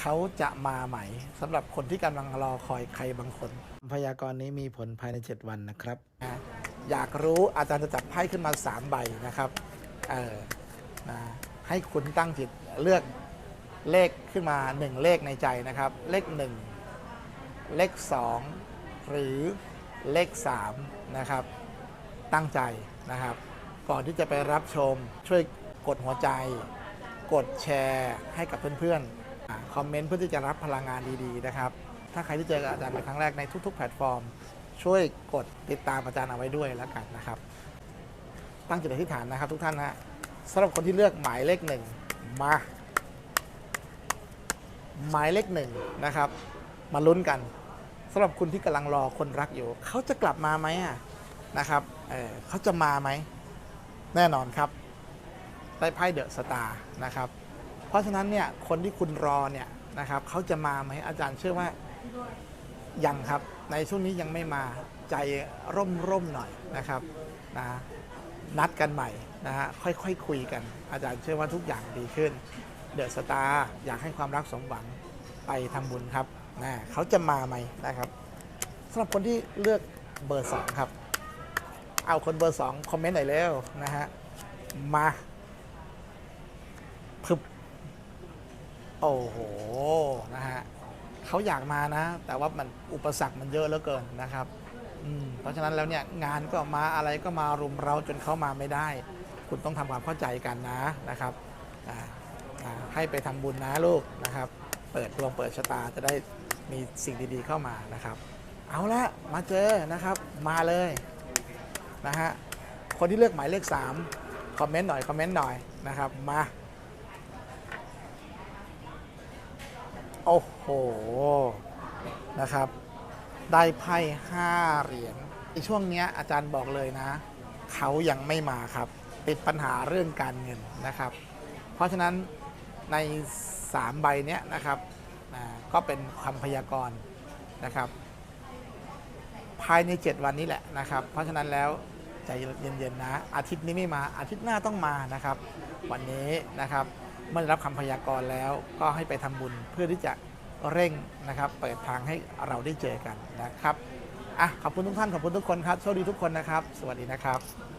เขาจะมาใหม่สำหรับคนที่กำลังรอคอยใครบางคน พยากรณ์นี้มีผลภายใน 7 วันนะครับนะอยากรู้อาจารย์จะจับไพ่ขึ้นมา 3 ใบนะครับเออนะให้คุณตั้งจิตเลือกเลขขึ้นมา 1 เลขในใจนะครับ เลข 1 เลข 2 หรือเลข 3 นะครับ ตั้งใจนะครับ ก่อนที่จะไปรับชมช่วยกดหัวใจ กดแชร์ให้กับเพื่อนๆอา คอมเมนต์เพื่อที่จะรับพลังงานดีๆนะครับ ถ้าใครที่เจอกับอาจารย์เป็นครั้งแรกในทุก ๆ แพลตฟอร์ม ช่วยกดติดตามอาจารย์เอาไว้ด้วยแล้วกันนะครับ ตั้งจิตอธิษฐานนะครับ ทุกท่านนะสำหรับคนที่เลือกหมายเลขหนึ่งมา หมายเลขหนึ่งนะครับ มาลุ้นกันสำหรับคุณที่กำลังรอคนรักอยู่ เขาจะกลับมาไหมอะนะครับเออเขาจะมาไหม แน่นอนครับ ได้ไพ่เดอะสตาร์นะครับ เพราะฉะนั้นเนี่ยคนที่คุณรอเนี่ยนะครับเขาจะมาไหมอาจารย์เชื่อว่ายังครับในช่วงนี้ยังไม่มาใจร่มร่มหน่อยนะครับนะนัดกันใหม่นะฮะค่อยๆคคุยกัน อาจารย์เชื่อว่าทุกอย่างดีขึ้น เดอะสตาร์อยากให้ความรักสมหวังไปทำบุญครับนะเขาจะมาไหมนะครับสำหรับคนที่เลือกเบอร์สองครับ เอาคนเบอร์สองคอมเมนต์หน่อยเร็วนะฮะมาพึบ โอ้โหนะฮะเขาอยากมานะ แต่ว่ามันอุปสรรคมันเยอะเหลือเกินนะครับอืมเพราะฉะนั้นแล้วเนี่ยงานก็มาอะไรก็มารุมเราจนเขามาไม่ได้ คุณต้องทำความเข้าใจกันนะนะครับอ่าอ่าให้ไปทำบุญนะลูกนะครับ เปิดดวงเปิดชะตาจะได้มีสิ่งดีๆเข้ามานะครับ เอาละมาเจอนะครับมาเลยนะฮะคนที่เลือกหมายเลข3คอมเมนต์หน่อยคอมเมนต์หน่อยนะครับมา โอ้โห นะครับ ได้ไพ่5เหรียญในช่วงเนี้ยอาจารย์บอกเลยนะ เขายังไม่มาครับ ติดปัญหาเรื่องการเงินนะครับ เพราะฉะนั้นใน 3 ใบเนี้ยนะครับก็เป็นคำพยากรณ์นะครับ ภายใน 7 วันนี้แหละนะครับ เพราะฉะนั้นแล้วใจเย็นๆนะ อาทิตย์นี้ไม่มาอาทิตย์หน้าต้องมานะครับ วันนี้นะครับ เมื่อได้รับคำพยากรณ์แล้ว ก็ให้ไปทำบุญเพื่อที่จะเร่งนะครับ เปิดทางให้เราได้เจอกันนะครับอะขอบคุณทุกท่านขอบคุณทุกคนครับโชคดีทุกคนนะครับ สวัสดีนะครับ